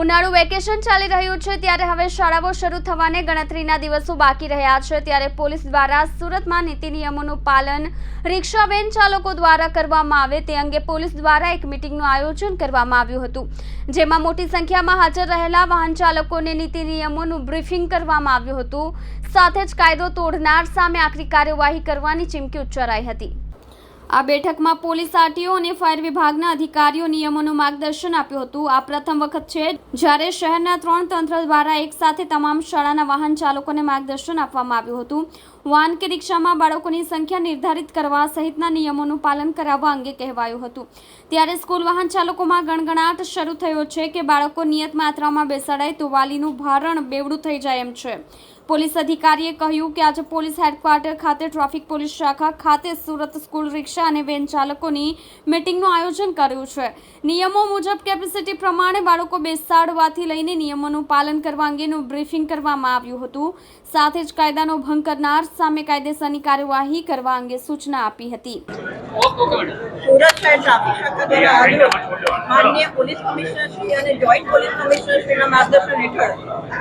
ઉનાળુ વેકેશન ચાલી રહ્યું છે ત્યારે હવે શાળાઓ શરૂ થવાને ગણતરીના દિવસો બાકી રહ્યા છે ત્યારે પોલીસ દ્વારા સુરતમાં નીતિ નિયમોનું પાલન રિક્ષા વેન ચાલકો દ્વારા કરવામાં આવે તે અંગે પોલીસ દ્વારા એક મિટિંગનું આયોજન કરવામાં આવ્યું હતું. જેમાં મોટી સંખ્યામાં હાજર રહેલા વાહન ચાલકોને નીતિ નિયમોનું બ્રીફિંગ કરવામાં આવ્યું હતું. સાથે જ કાયદો તોડનાર સામે આકરી કાર્યવાહી કરવાની ચીમકી ઉચ્ચારાઈ હતી. આ બેઠકમાં પોલીસ આરટીઓ અને ફાયર વિભાગના અધિકારીઓ નિયમોનું માર્ગદર્શન આપ્યું હતું. આ પ્રથમ વખત છે જ્યારે શહેરના ત્રણ તંત્ર દ્વારા એક સાથે તમામ શાળાના વાહન ચાલકોને માર્ગદર્શન આપવામાં આવ્યું હતું. વાહન કે રિક્ષામાં બાળકોની સંખ્યા નિર્ધારિત કરવા સહિતના નિયમોનું પાલન કરાવવા અંગે કહેવાયું હતું. ત્યારે સ્કૂલ વાહન ચાલકોમાં ગણગણાટ શરૂ થયો છે કે બાળકો નિયત માત્રામાં બેસાડાય તો વાલીનું ભારણ બેવડું થઈ જાય એમ છે. પોલીસ અધિકારીએ કહ્યું કે આજે પોલીસ હેડક્વાર્ટર ખાતે ટ્રાફિક પોલીસ શાખા ખાતે સુરત સ્કૂલ રિક્ષા અને વેન ચાલકોની મિટિંગનું આયોજન કર્યું છે. નિયમો મુજબ કેપેસિટી પ્રમાણે બાળકો બેસાડવાથી લઈને નિયમોનું પાલન કરવા અંગેનું બ્રીફિંગ કરવામાં આવ્યું હતું. સાથે જ કાયદાનો ભંગ કરનાર સામે કાયદેસરની કાર્યવાહી કરવા અંગે સૂચના આપી હતી. સુરત શહેર ટ્રાફિક શાખા દ્વારા માનનીય પોલીસ કમિશનર શ્રી અને જોઈન્ટ પોલીસ કમિશનર શ્રીના માર્ગદર્શન હેઠળ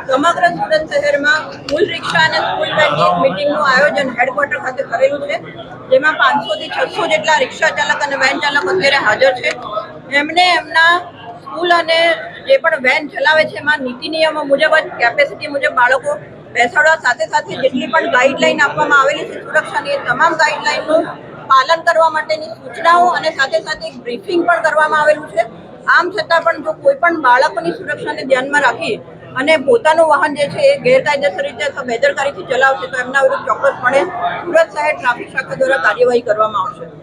સમગ્ર સુરત શહેરમાં સ્કૂલ રિક્ષા અને સ્કૂલ વેનની એક મિટિંગનું આયોજન હેડક્વાર્ટર ખાતે કરેલું છે, જેમાં પાંચસોથી છસો જેટલા રિક્ષા ચાલક અને વેન ચાલક અત્યારે હાજર છે. એમને એમના સ્કૂલ અને જે પણ વેન ચલાવે છે, એમાં નીતિ નિયમો મુજબ જ કેપેસિટી મુજબ બાળકો બેસાડવા સાથે સાથે જેટલી પણ ગાઈડલાઈન આપવામાં આવેલી છે સુરક્ષાની, એ તમામ ગાઈડલાઈનનું પાલન કરવા માટેની સૂચનાઓ અને સાથે સાથે એક બ્રીફિંગ પણ કરવામાં આવેલું છે. આમ છતાં પણ જો કોઈ પણ બાળકોની સુરક્ષાને ધ્યાનમાં રાખી અને પોતાનું વાહન જે છે એ ગેરકાયદેસર રીતે અથવા બેદરકારીથી ચલાવશે તો એમના વિરુદ્ધ ચોક્કસપણે સુરત શહેર ટ્રાફિક શાખા દ્વારા કાર્યવાહી કરવામાં આવશે.